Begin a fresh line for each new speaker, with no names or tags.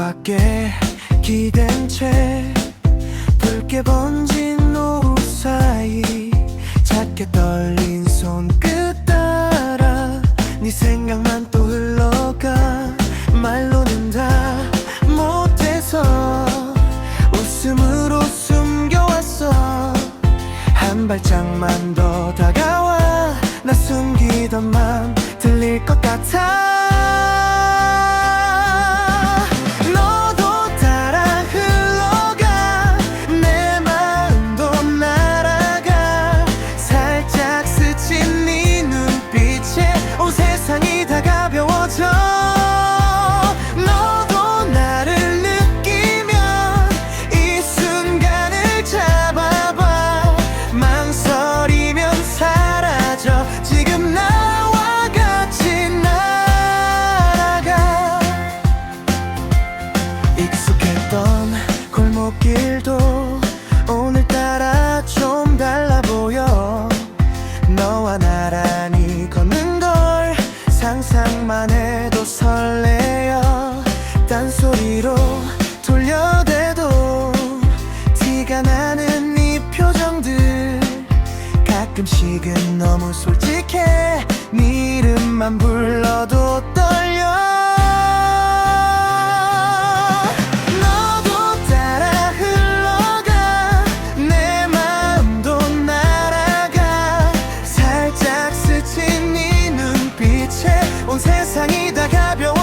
어깨 기댄 채 붉게 번진 노을 사이 작게 떨린 손끝 따라 네 생각만 또 흘러가 말로는 다 못해서 웃음으로 숨겨왔어. 한 발짝만 더 익숙했던 골목길도 오늘따라 좀 달라 보여. 너와 나란히 걷는 걸 상상만 해도 설레어. 딴소리로 돌려대도 티가 나는 이 표정들. 가끔씩은 너무 솔직해. 네 이름만 불러도 온 세상이 다 가벼워.